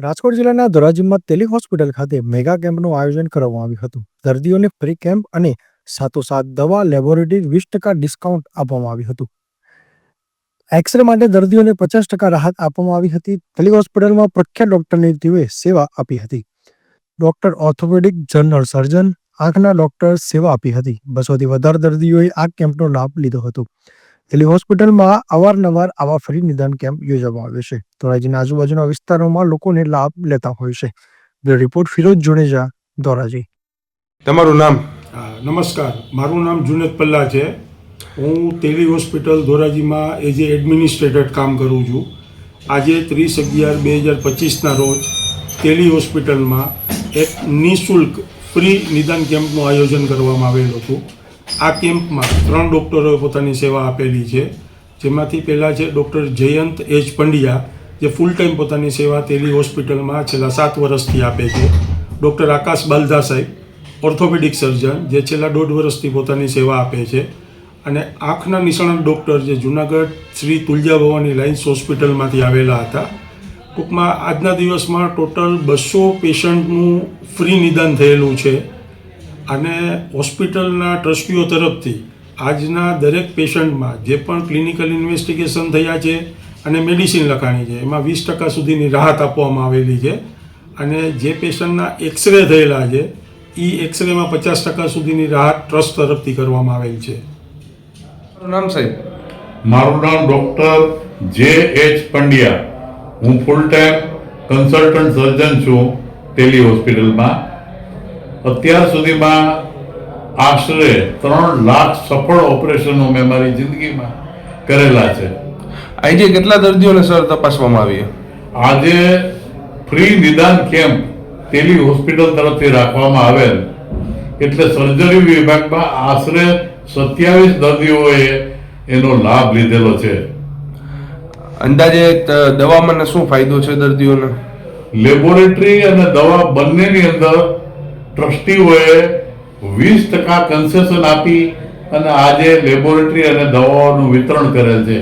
રાજકોટ જિલ્લાના ધોરાજીમાં તેલી હોસ્પિટલ ખાતે મેગા કેમ્પનું આયોજન કરવામાં આવ્યું હતું. દર્દીઓને ફ્રી કેમ્પ અને સાથોસાથ દવા લેબોરેટરી વીસ ટકા ડિસ્કાઉન્ટ આપવામાં આવ્યું હતું. એક્સરે માટે દર્દીઓને પચાસ ટકા રાહત આપવામાં આવી હતી. તેલી હોસ્પિટલમાં પ્રખ્યાત ડોક્ટરની ટીમે સેવા આપી હતી. ડોક્ટર ઓર્થોપેડિક જનરલ સર્જન, આંખના ડોક્ટર સેવા આપી હતી. બસોથી વધારે દર્દીઓએ આ કેમ્પનો લાભ લીધો હતો. તેલી હોસ્પિટલમાં અવારનવાર આવા ફ્રી નિદાન કેમ્પ યોજવામાં આવે છે. ધોરાજીના આજુબાજુના વિસ્તારોમાં લોકોને લાભ લેતા હોય છે. Bureau report Firoj Juneja Dhoraji. તમારું નામ? હા નમસ્કાર. મારું નામ જુનેદ પલ્લા છે. હું તેલી હોસ્પિટલ ધોરાજીમાં એઝ એ એડમિનિસ્ટ્રેટર કામ કરું છું. આજે ત્રીસ અગિયાર બે હજાર પચીસના રોજ તેલી હોસ્પિટલમાં એક નિઃશુલ્ક ફ્રી નિદાન કેમ્પનું આયોજન કરવામાં આવેલું હતું. આ કેમ્પમાં ત્રણ ડૉક્ટરોએ પોતાની સેવા આપેલી છે. જેમાંથી પહેલાં છે ડૉક્ટર જયંત એચ પંડ્યા, જે ફૂલ ટાઈમ પોતાની સેવા તેલી હોસ્પિટલમાં છેલ્લા સાત વર્ષથી આપે છે. ડૉક્ટર આકાશ બાલધા સાહેબ, ઓર્થોપેડિક સર્જન, જે છેલ્લા દોઢ વર્ષથી પોતાની સેવા આપે છે. અને આંખના નિષ્ણાત ડૉક્ટર જે જુનાગઢ શ્રી તુલજા ભવાની લાઇન્સ હોસ્પિટલમાંથી આવેલા હતા. ટૂંકમાં આજના દિવસમાં ટોટલ બસો પેશન્ટનું ફ્રી નિદાન થયેલું છે. અને હોસ્પિટલના ટ્રસ્ટીઓ તરફથી આજના દરેક પેશન્ટમાં જે પણ ક્લિનિકલ ઇન્વેસ્ટિગેશન થયા છે અને મેડિસિન લખાણી છે એમાં વીસ ટકા સુધીની રાહત આપવામાં આવેલી છે. અને જે પેશન્ટના એક્સરે થયેલા છે એ એક્સરેમાં પચાસ ટકા સુધીની રાહત ટ્રસ્ટ તરફથી કરવામાં આવેલ છે. મારું નામ સાહેબ. મારું નામ ડૉક્ટર જે એચ પંડ્યા. હું ફૂલ ટાઈમ કન્સલ્ટન્ટ સર્જન છું ટેલી હોસ્પિટલમાં. અત્યાર સુધીમાં આશરે ત્રણ લાખ સફળ ઓપરેશનો મેં મારી જિંદગીમાં કરેલા છે. આજે કેટલા દર્દીઓને સર તપાસવામાં આવી? આજે ફ્રી નિદાન કેમ્પ તેલી હોસ્પિટલ તરફથી રાખવામાં આવેલ. એટલે સર્જરી વિભાગમાં આશરે સત્યાવીસ દર્દીઓએ એનો લાભ લીધેલો છે. અંદાજે દવામાં શું ફાયદો છે દર્દીઓને? લેબોરેટરી અને દવા બંનેની અંદર ટ્રસ્ટીઓએ વીસ ટકા કન્સેશન આપી અને આજે લેબોરેટરી અને દવાઓનું વિતરણ કરેલ છે.